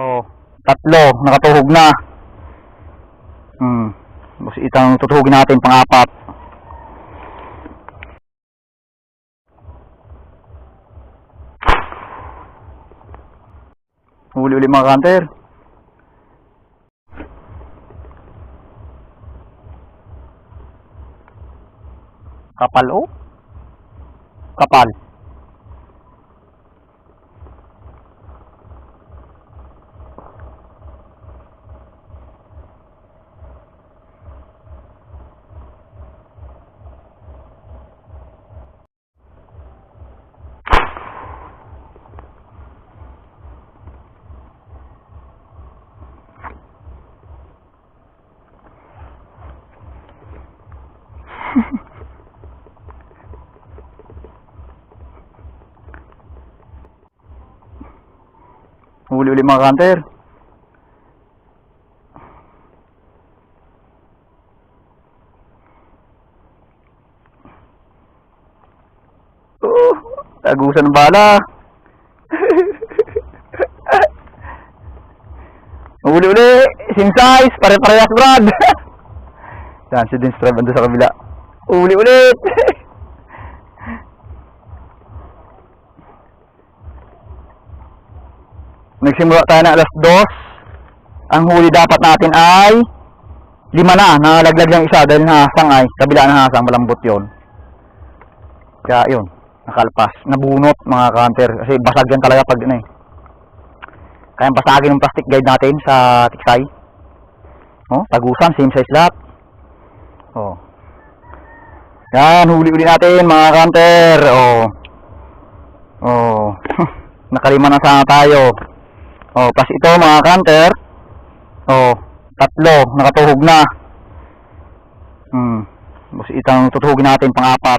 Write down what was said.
Oh, tatlo, nakatuhog na. Hmm. Itang tutuhugin natin pang-apat. Huli uli mga kanter. Kapal oh. Kapal. Huli uli mga kanter. Oh, tagusan ng bala. Huli uli, same size, pare-parehas brad. Yan, si Dins Trev ando sa kabila. Huli ulit. Nagsimula tayo na alas 2. Ang huli dapat natin ay lima na. Nalaglag yung isa dahil nahasang ay kabila ng hasang malambot yon. Kaya yun, nakalpas. Nabunot mga counter kasi basag yan talaga pag ano eh. Kaya basagin yung plastic guide natin sa tiksay. Oh, tagusan, same size lahat. Oh. Yan, huli-uli natin mga counter. Oh. Oh. Nakalima na sana tayo. Oh, pas ito mga counter. Oh, tatlo, nakatuhog na. Hmm. Tapos itang tutuhugin natin pang-apat.